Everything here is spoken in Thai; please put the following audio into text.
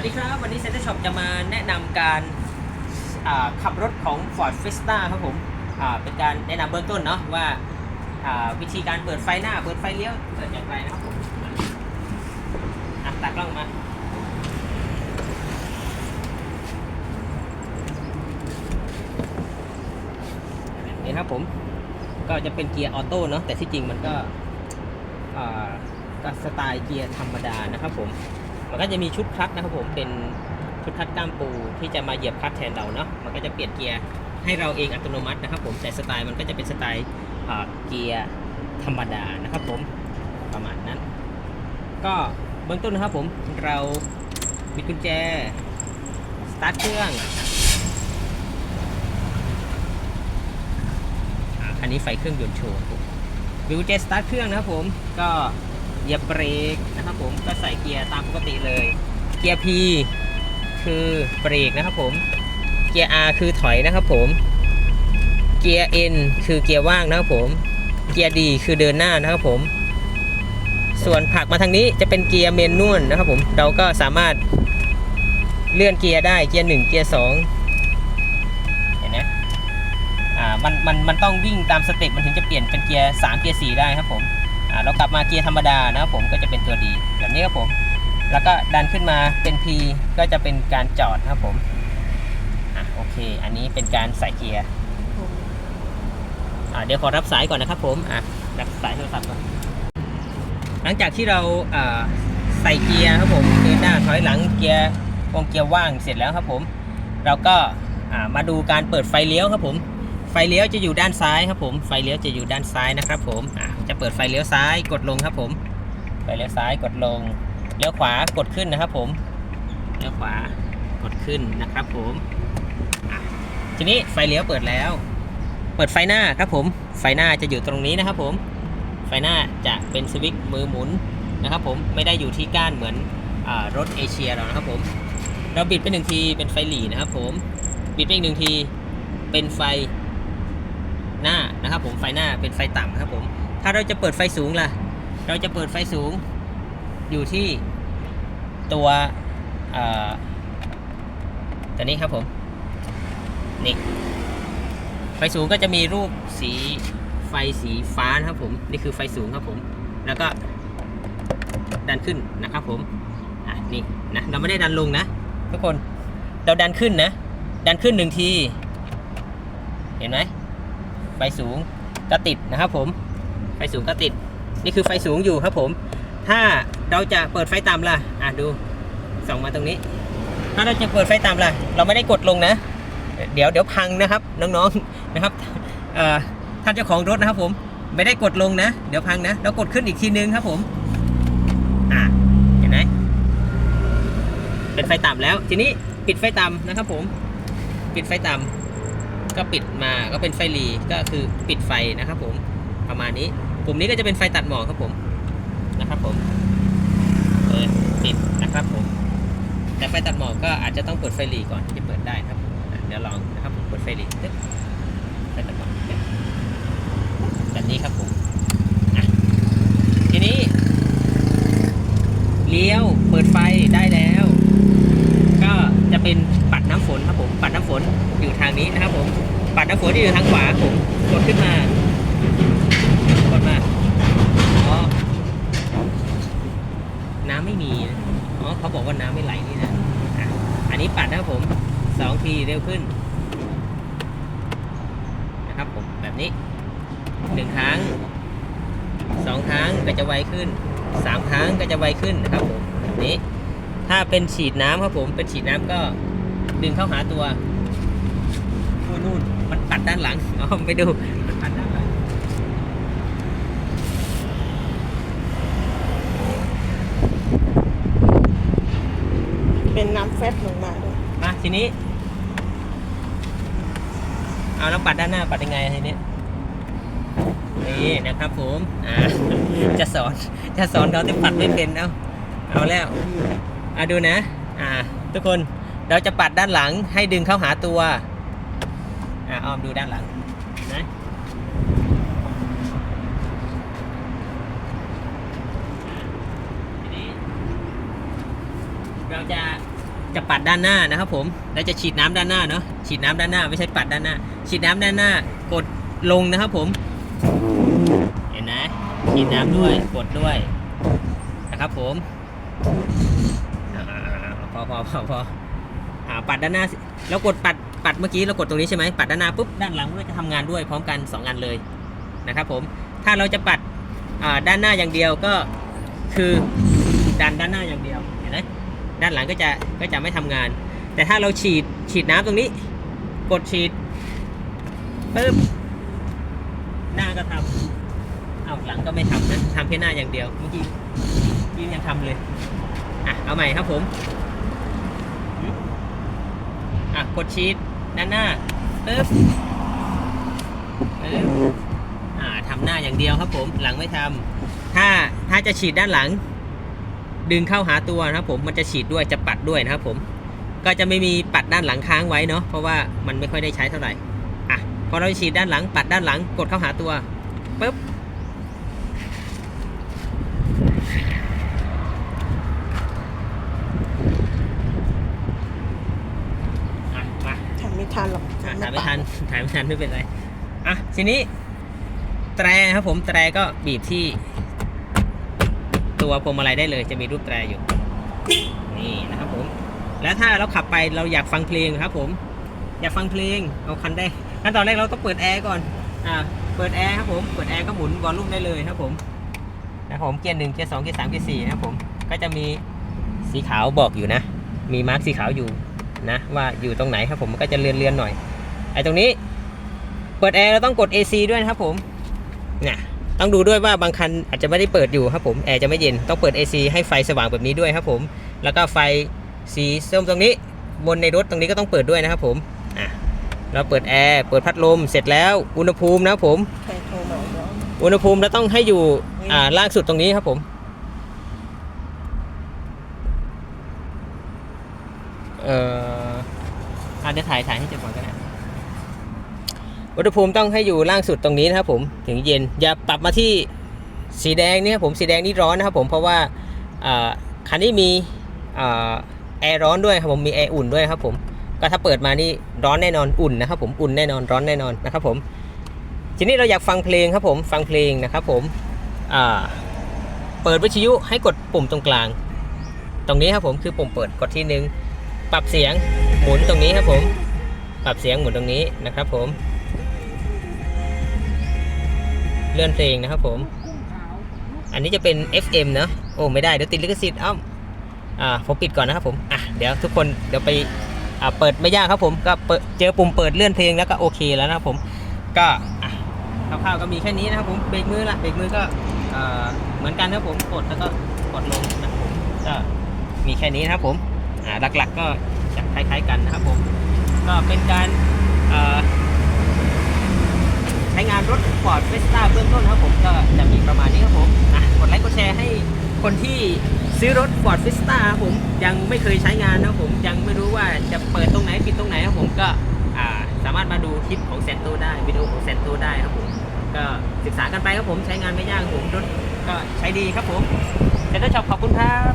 วัสดีครับ วันนี้เซ็นเตอร์ช็อปจะมาแนะนำการขับรถของ Ford Fiesta ครับผมเป็นการแนะนำเบื้องต้นเนาะว่าวิธีการเปิดไฟหน้า เปิดไฟเลี้ยว เปิดอย่างไรนะครับผมอะตากล้องมานี่ครับผม ก็จะเป็นเกียร์ออโต้เนาะแต่ที่จริงมันก็ก็สไตล์เกียร์ธรรมดานะครับผม มันก็จะมีชุดคลัตช์นะครับผมเป็นชุดคลัตช์ก้ามปูที่จะมาเหยียบคลัตช์แทนเราเนาะมันก็จะเปลี่ยนเกียร์ให้เราเองอัตโนมัตินะครับผมแต่สไตล์มันก็จะเป็นสไตล์เกียร์ธรรมดานะครับผมประมาณนั้น ก็เบื้องต้นนะครับผมเราบิดกุญแจสตาร์ทเครื่องอะอันนี้ไฟเครื่องยนต์โชว์ครับผมบิดกุญแจสตาร์ทเครื่องนะครับผมก็ เหยียบเบรกนะครับผมก็ใส่เกียร์ตามปกติเลย เกียร์ P คือเบรกนะครับผม เกียร์ R คือถอยนะครับผม เกียร์ N คือเกียร์ว่างนะครับผม เกียร์ D คือเดินหน้านะครับผม ส่วนผักมาทางนี้จะเป็นเกียร์เมนนวลนะครับผม เราก็สามารถเลื่อนเกียร์ได้ เกียร์ 1 เกียร์ 2 เห็นไหมอ่า มัน มัน มันต้องวิ่งตามสเต็ปมันถึงจะเปลี่ยนเป็นเกียร์ 3 เกียร์ 4 ได้ครับผม เรากลับมาเกียร์ธรรมดานะครับผมก็จะเป็นตัวดีแบบนี้ครับผม แล้วก็ดันขึ้นมาเป็น P ก็จะเป็นการจอดนะครับผมอะโอเค อันนี้เป็นการใส่เกียร์อ่าเดี๋ยวขอรับสายก่อนนะครับผมอะรับสายโทรศัพท์ก่อนหลังจากที่เราอ่าใส่เกียร์ครับผมเดินหน้าถอยหลังเกียร์วงเกียร์ว่างเสร็จแล้วครับผม เราก็อ่ามาดูการเปิดไฟเลี้ยวครับผม ไฟเลี้ยวจะอยู่ด้านซ้ายครับผม ไฟเลี้ยวจะอยู่ด้านซ้ายนะครับผมจะเปิดไฟเลี้ยวซ้ายกดลงครับผม ไฟเลี้ยวซ้ายกดลง เลี้ยวขวากดขึ้นนะครับผม เลี้ยวขวากดขึ้นนะครับผมทีนี้ไฟเลี้ยวเปิดแล้ว เปิดไฟหน้าครับผม ไฟหน้าจะอยู่ตรงนี้นะครับผม ไฟหน้าจะเป็นสวิตช์มือหมุนนะครับผม ไม่ได้อยู่ที่ก้านเหมือนอรถเอเชียเรานะครับผม เราบิดไปหนึ่งทีเป็นไฟหลีนะครับผม บิดไปอีกหนึ่งทีเป็นไฟ หน้านะครับผมไฟหน้าเป็นไฟต่ำครับผมถ้าเราจะเปิดไฟสูงล่ะ เราจะเปิดไฟสูงอยู่ที่ตัวตัวนี้ครับผมนี่ไฟสูงก็จะมีรูปสีไฟสีฟ้านะครับผมนี่คือไฟสูงครับผม แล้วก็ดันขึ้นนะครับผมอะนี่นะเราไม่ได้ดันลงนะทุกคนเราดันขึ้นนะ ดันขึ้นหนึ่งที เห็นไหม ไฟสูงก็ติดนะครับผม ไฟสูงก็ติด นี่คือไฟสูงอยู่ครับผม ถ้าเราจะเปิดไฟต่ำล่ะ อะดู ส่องมาตรงนี้ ถ้าเราจะเปิดไฟต่ำล่ะ เราไม่ได้กดลงนะ เดี๋ยวเดี๋ยวพังนะครับน้องๆนะครับท่านเจ้าของรถนะครับผม ไม่ได้กดลงนะ เดี๋ยวพังนะ เรากดขึ้นอีกทีนึงครับผม อ่าเห็นไหมเป็นไฟต่ำแล้ว ทีนี้ปิดไฟต่ำนะครับผม ปิดไฟต่ำ ก็ปิดมาก็เป็นไฟหลีก็คือปิดไฟนะครับผมประมาณนี้ปุ่มนี้ก็จะเป็นไฟตัดหมอกครับผมนะครับผมเปิดปิดนะครับผมแต่ไฟตัดหมอกก็อาจจะต้องเปิดไฟหลีก่อนที่จะเปิดได้ครับผมเดี๋ยวลองนะครับผมเปิดไฟหลีตึ๊บไฟตัดหมอกแบบนี้ครับผมทีนี้เลี้ยวเปิดไฟได้แล้ว ก็จะเป็นปั น้ำฝนครับผมปัดน้ำฝนอยู่ทางนี้นะครับผมปัดน้ำฝนที่อยู่ทางขวาผมกดขึ้นมากดมาอ๋อน้ำไม่มีอ๋อเขาบอกว่าน้ำไม่ไหลนี่นะอะอันนี้ปัดนะครับผมสองทีเร็วขึ้นนะครับผมแบบนี้หนึ่งครั้งสองครั้งก็จะไวขึ้นสามครั้งก็จะไวขึ้นนะครับผมแบบนี้ถ้าเป็นฉีดน้ำครับผมเป็นฉีดน้ำก็ ดึงเข้าหาตัวนู่นนู่นมันปัดด้านหลังเอาไปดูมันปัดด้านหลังเป็นน้ำแฟตลงมาด้วยมาทีนี้ เอาแล้วปัดด้านหน้าปัดยังไงทีนี้นี่นะครับผมอ่าจะสอนจะสอนเขาที่ปัดไม่เป็นเอาเอาแล้วอะดูนะ อ่า ทุกคน เราจะปัดด้านหลังให้ดึงเข้าหาตัว อ่าออมดูด้านหลังนะเราจะจะปัดด้านหน้านะครับผมแล้วจะฉีดน้ำด้านหน้าเนาะ ฉีดน้ำด้านหน้าไม่ใช่ปัดด้านหน้า ฉีดน้ำด้านหน้ากดลงนะครับผม เห็นนะฉีดน้ำด้วย กดด้วยนะครับผม พอพอพอพอ อ่าปัดด้านหน้าแล้วกดปัดปัดเมื่อกี้เรากดตรงนี้ใช่ไหมปัดด้านหน้าปุ๊บด้านหลังก็จะทำงานด้วยพร้อมกันสองงานเลยนะครับผมถ้าเราจะปัดด้านหน้าอย่างเดียวก็คือดันด้านหน้าอย่างเดียวเห็นไหมด้านหลังก็จะก็จะไม่ทำงาน แต่ถ้าเราฉีดฉีดน้ำตรงนี้ กดฉีดปึ๊บหน้าก็ทำเอาหลังก็ไม่ทำนะทำแค่หน้าอย่างเดียวเมื่อกี้ยินยังทำเลยอะเอาใหม่ครับผม อะกดชีตด้านหน้าปึ๊บปึ๊บอ่าทำหน้าอย่างเดียวครับผมหลังไม่ทำถ้าถ้าจะฉีดด้านหลัง ดึงเข้าหาตัวนะครับผมมันจะฉีดด้วยจะปัดด้วยนะครับผมก็จะไม่มีปัดด้านหลังค้างไว้เนาะเพราะว่ามันไม่ค่อยได้ใช้เท่าไหร่อะพอเราฉีดด้านหลังปัดด้านหลังกดเข้าหาตัวปึ๊บ อะมา ทำไม่ทันหรอกอะทำถ่ายไม่ปะทันถ่ายไม่ทันไม่เป็นไรอะทีนี้ แตรครับผมแตรก็บีบที่ ตัวพวงมาลัยได้เลยจะมีรูปแตรอยู่นี่นะครับผม แล้วถ้าเราขับไปเราอยากฟังเพลงครับ ผม อยากฟังเพลงเอาคันได้ขั้นตอนแรกเราต้องเปิดแอร์ก่อนอ่าเปิดแอร์ครับผมเปิดแอร์ก็หมุนวอลลุ่มได้เลยครับผมนะครับผมเกียร์หนึ่งเกียร์สองเกียร์สามเกียร์สี่นะครับผมก็จะมีสีขาวบอกอยู่นะ มีมาร์กสีขาวอยู่ นะว่าอยู่ตรงไหนครับผมมันก็จะเลือนเลือนๆหน่อยไอ้ตรงนี้ เปิดแอร์เราต้องกด AC ด้วยนะครับผมเนี่ยต้องดูด้วยว่าบางคันอาจจะไม่ได้เปิดอยู่ครับผมแอร์จะไม่เย็นต้องเปิด AC ให้ไฟสว่างแบบนี้ด้วยครับผม แล้วก็ไฟสีส้มตรงนี้ บนในรถตรงนี้ก็ต้องเปิดด้วยนะครับผมอะเราเปิดแอร์เปิดพัดลมเสร็จแล้วอุณหภูมินะครับผมอุณหภูมิเราต้องให้อยู่อ่าล่างสุดตรงนี้ครับผมเอ่อ อาจจะเดี๋ยวถ่ายถ่ายให้จบก่อนก็ได้อุณหภูมิต้องให้อยู่ล่างสุดตรงนี้นะครับผมถึงเย็นอย่าปรับมาที่สีแดงนี่ครับผมสีแดงนี่ร้อนนะครับผมเพราะว่าคันนี้มีอแอร์ร้อนด้วยครับผมมีแอร์อุ่นด้วยครับผมก็ถ้าเปิดมานี่ร้อนแน่นอนอุ่นนะครับผมอุ่นแน่นอนร้อนแน่นอนนะครับผมทีนี้เราอยากฟังเพลงครับผมฟังเพลงนะครับผมเปิดวิทยุให้กดปุ่มตรงกลาง ตรงนี้ครับผมคือปุ่มเปิดกดที่หนึ่งปรับเสียง มุนตรงนี้ครับผมปรับเสียงหมุนตรงนี้นะครับ ผม เลื่อนเพลงนะครับผม อันนี้จะเป็น FM เนอะโอ้ไม่ได้เดี๋ยวติดลิขสิทธิ์อ้าอ่าผมปิดก่อนนะครับผมอะเดี๋ยวทุกคนเดี๋ยวไปอ่าเปิดไม่ยากครับผมก็เปิดเจอปุ่มเปิดเลื่อนเพลงแล้วก็โอเคแล้วนะครับผมก็อะคร่าวๆก็มีแค่นี้นะครับผมเบรกมือละเบรกมือก็เอ่อเหมือนกันนะครับผมกดแล้วก็กดลงนะครับผมก็มีแค่นี้นะครับผมอ่าหลักๆก็ คล้าย ๆ กันนะครับผม ก็เป็นการใช้งานรถ Ford Fiesta เบื้องต้นครับผมก็จะมีประมาณนี้ครับผมอะกดไลค์กดแชร์ให้คนที่ซื้อรถ Ford Fiesta ครับผมยังไม่เคยใช้งานนะครับผมยังไม่รู้ว่าจะเปิดตรงไหนปิดตรงไหนครับผมก็สามารถมาดูคลิปของแซนโตได้วิดีโอของแซนโตได้ครับผมก็ศึกษากันไปครับผมใช้งานไม่ยากผมรถก็ใช้ดีครับผมเซนเตช็อปขอบคุณครับ